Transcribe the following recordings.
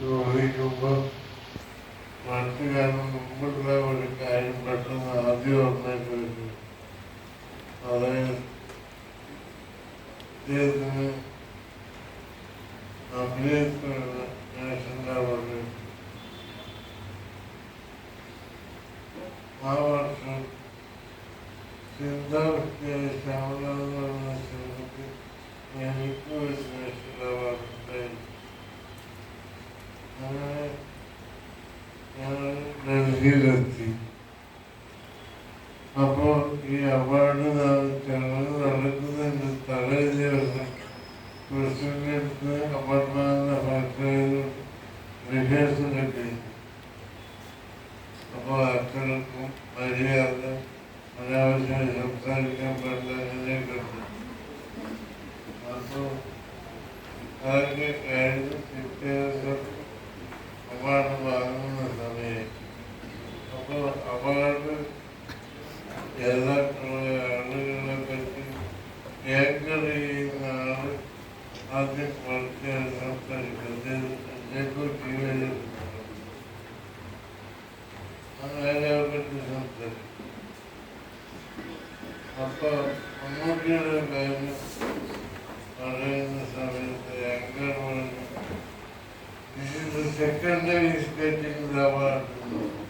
ചോദിക്കുമ്പോൾ നാട്ടുകാരൻ മുമ്പുള്ള ഒരു കാര്യം പെട്ടെന്ന് ആദ്യം ഓർമ്മയ്ക്ക് വരും അതായത് ഇദ്ദേഹത്തിന് അഭിനയത്തിനുള്ള നാഷണൽ അവാർഡ് ആ വർഷം ചിന്താവൃത്തിയായ ശ്യാമള എന്ന് പറഞ്ഞ സിനിമയ്ക്ക് എനിക്ക് ഒരു നാഷണൽ അവാർഡ് ഉണ്ടായിരുന്നു അങ്ങനെ ഞങ്ങൾ ഡൽഹിയിലെത്തി അപ്പോൾ ഈ അവാർഡ് ഞങ്ങൾ നടക്കുന്നതിൻ്റെ തലേ ദിവസം പ്രസിഡന്റ് അപ്പാർട്ട്മെന്റ് ഫാക്ടറിയിൽ റിഹേഴ്സലൊക്കെ അപ്പോൾ അച്ഛനക്കും മര്യാദ അനാവശ്യം സംസാരിക്കാൻ പറ്റില്ല അങ്ങനെയൊക്കെ ഉണ്ട് അപ്പോൾ അതൊക്കെ കഴിഞ്ഞ് போது எல்லா அணுகளை பற்றி ஏற்கனவே ஆதிக் வாழ்க்கை சாப்பிட்டிருக்கிறது ஜெய்ப்பூர் டிவியில் இருக்கிறது ஏரியாவை பற்றி சாப்பிட்டது அப்போ மம்முட்டியோட கையில் சமயத்தில் எங்கே போனது This is the second day is getting the award.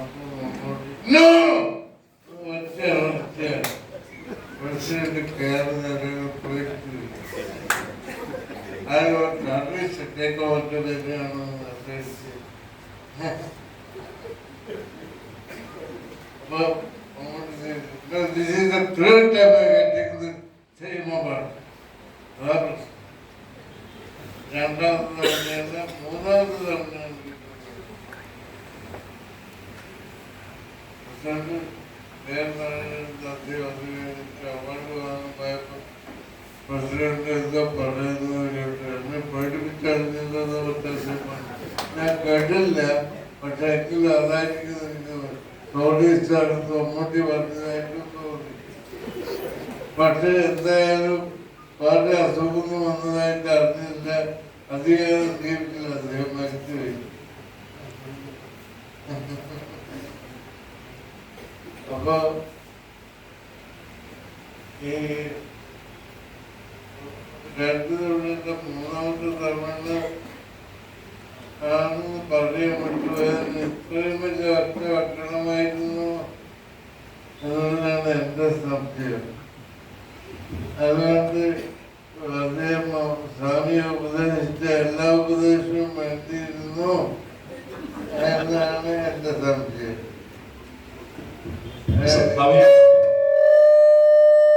അപ്പോൾ മമ്മൂട്ടി No! ഒറ്റ ഒറ്റ പ്രസിഡന്റ് കയറുന്ന പോയിട്ട് I want Congress to take over to the ground But Mummy says, no, this is the third time I getting the same award. Robert. രണ്ടാമത് തവണയല്ല മൂന്നാമത് പോയപ്പോൾ president എന്താ പറയുന്നത് കേട്ട് എന്നെ പേടിപ്പിച്ചറിഞ്ഞതെന്ന് വ്യത്യാസമാണ് ഞാൻ കേട്ടില്ല. പക്ഷെ എങ്കിലും അതായിരിക്കും എനിക്ക് നോട്ടീസാണെന്ന് മമ്മൂട്ടി പറഞ്ഞതായിട്ടും തോന്നി. പക്ഷെ എന്തായാലും വളരെ അസുഖം വന്നതായിട്ട് അറിഞ്ഞില്ല. അധികം ജീവിച്ചില്ല അദ്ദേഹം മരിച്ചുപോയി അപ്പൊ ഈ രണ്ട് മൂന്നാമത്തെ ഇത്രയും വലിയ ഒറ്റ ഭക്ഷണമായിരുന്നു എന്നുള്ളതാണ് എന്റെ സംശയം. അതുകൊണ്ട് അദ്ദേഹം ഉപദേശിച്ച എല്ലാ ഉപദേശവും വേണ്ടിയിരുന്നു എന്നാണ് എന്റെ സംശയം. Eso, está bien.